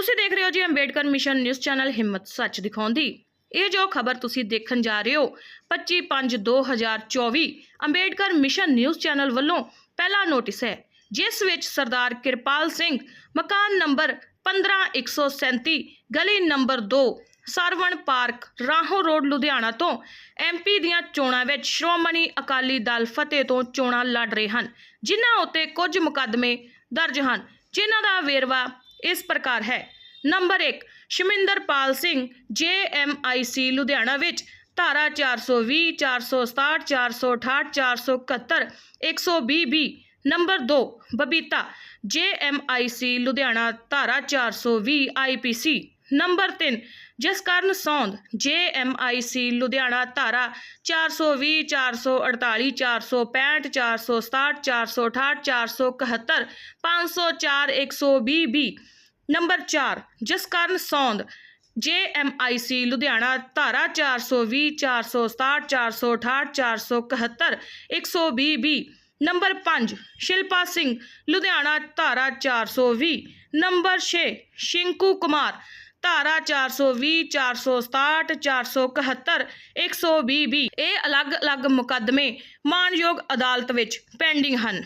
ਤੁਸੀਂ ਦੇਖ ਰਹੇ ਹੋ ਜੀ ਅੰਬੇਡਕਰ ਮਿਸ਼ਨ ਨਿਊਜ਼ ਚੈਨਲ ਹਿੰਮਤ ਸੱਚ ਦਿਖਾਉਂਦੀ। ਇਹ ਜੋ ਖਬਰ ਤੁਸੀਂ ਦੇਖਣ ਜਾ ਰਹੇ ਹੋ 25/5/2024 ਅੰਬੇਡਕਰ ਮਿਸ਼ਨ ਨਿਊਜ਼ ਚੈਨਲ ਵੱਲੋਂ ਪਹਿਲਾ ਨੋਟਿਸ ਹੈ, ਜਿਸ ਵਿੱਚ ਸਰਦਾਰ ਕਿਰਪਾਲ ਸਿੰਘ ਮਕਾਨ ਨੰਬਰ 15137 ਗਲੀ number 2 Sarwan park, Rahon road, Ludhiana ਤੋਂ ਐਮਪੀ ਦੀਆਂ ਚੋਣਾਂ ਵਿੱਚ ਸ਼੍ਰੋਮਣੀ ਅਕਾਲੀ ਦਲ ਫਤਿਹ ਤੋਂ ਚੋਣਾਂ ਲੜ ਰਹੇ ਹਨ, ਜਿਨ੍ਹਾਂ ਉੱਤੇ ਕੁਝ ਮੁਕੱਦਮੇ ਦਰਜ ਹਨ, ਜਿਨ੍ਹਾਂ ਦਾ ਵੇਰਵਾ ਇਸ ਪ੍ਰਕਾਰ ਹੈ। ਨੰਬਰ 1 ਸ਼ਮਿੰਦਰਪਾਲ ਸਿੰਘ ਜੇਐਮਆਈਸੀ ਲੁਧਿਆਣਾ ਵਿੱਚ। ਧਾਰਾ 420 467 468 471 120 B number 2 Babita JMIC Ludhiana, ਧਾਰਾ 420 IPC number 3 Jaskaran Saund JMIC Ludhiana ਧਾਰਾ 420 448 465 467 468 471 504 120 B number 4 Jaskaran Saund JMIC Ludhiana ਧਾਰਾ 420 467 468 471 120 ਬੀ ਨੰਬਰ 5 ਸ਼ਿਲਪਾ ਸਿੰਘ ਲੁਧਿਆਣਾ ਧਾਰਾ 420 ਨੰਬਰ 6 ਸ਼ਿੰਕੂ ਕੁਮਾਰ ਧਾਰਾ 420 467 471 120 ਬੀ ਇਹ ਅਲੱਗ-ਅਲੱਗ ਮੁਕੱਦਮੇ ਮਾਨਯੋਗ ਅਦਾਲਤ ਵਿੱਚ ਪੈਂਡਿੰਗ ਹਨ।